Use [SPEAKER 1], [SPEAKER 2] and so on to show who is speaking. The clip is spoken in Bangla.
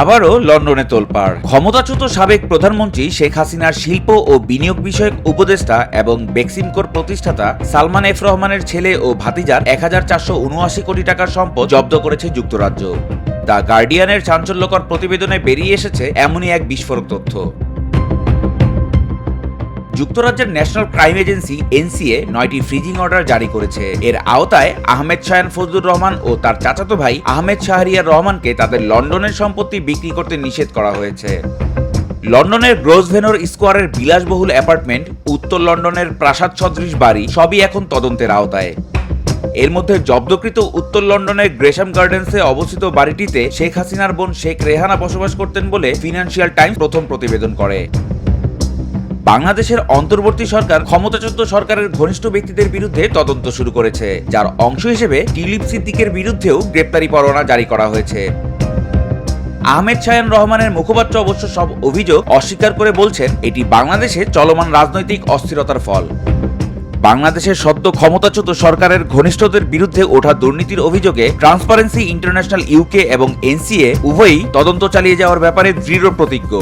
[SPEAKER 1] আবারও লন্ডনে তোলপাড়। ক্ষমতাচ্যুত সাবেক প্রধানমন্ত্রী শেখ হাসিনার শিল্প ও বিনিয়োগ বিষয়ক উপদেষ্টা এবং বেক্সিমকোর প্রতিষ্ঠাতা সালমান এফ রহমানের ছেলে ও ভাতিজার এক হাজার চারশো উনআশি কোটি টাকার সম্পদ জব্দ করেছে যুক্তরাজ্য। দ্য গার্ডিয়ানের চাঞ্চল্যকর প্রতিবেদনে বেরিয়ে এসেছে এমনই এক বিস্ফোরক তথ্য। যুক্তরাজ্যের ন্যাশনাল ক্রাইম এজেন্সি, এনসিএ, নয়টি ফ্রিজিং অর্ডার জারি করেছে। এর আওতায় আহমেদ শায়ান ফজলুর রহমান ও তার চাচাতো ভাই আহমেদ শাহরিয়ার রহমানকে তাদের লন্ডনের সম্পত্তি বিক্রি করতে নিষেধ করা হয়েছে। লন্ডনের গ্রোসভেনর স্কোয়ারের বিলাসবহুল অ্যাপার্টমেন্ট, উত্তর লন্ডনের প্রাসাদ সদৃশ বাড়ি, সবই এখন তদন্তের আওতায়। এর মধ্যে জব্দকৃত উত্তর লন্ডনের গ্রেশাম গার্ডেন্সে অবস্থিত বাড়িটিতে শেখ হাসিনার বোন শেখ রেহানা বসবাস করতেন বলে ফিনান্সিয়াল টাইমস প্রথম প্রতিবেদন করে। বাংলাদেশের অন্তর্বর্তী সরকার ক্ষমতাচ্যুত সরকারের ঘনিষ্ঠ ব্যক্তিদের বিরুদ্ধে তদন্ত শুরু করেছে, যার অংশ হিসেবে টিলিপ সিদ্দিকের বিরুদ্ধেও গ্রেপ্তারি পরোয়ানা জারি করা হয়েছে। আহমেদ শায়ান রহমানের মুখপাত্র অবশ্য সব অভিযোগ অস্বীকার করে বলছেন, এটি বাংলাদেশে চলমান রাজনৈতিক অস্থিরতার ফল। বাংলাদেশের সদ্য ক্ষমতাচ্যুত সরকারের ঘনিষ্ঠদের বিরুদ্ধে ওঠা দুর্নীতির অভিযোগে ট্রান্সপারেন্সি ইন্টারন্যাশনাল ইউকে এবং এনসিএ উভয়ই তদন্ত চালিয়ে যাওয়ার ব্যাপারে দৃঢ় প্রতিজ্ঞ।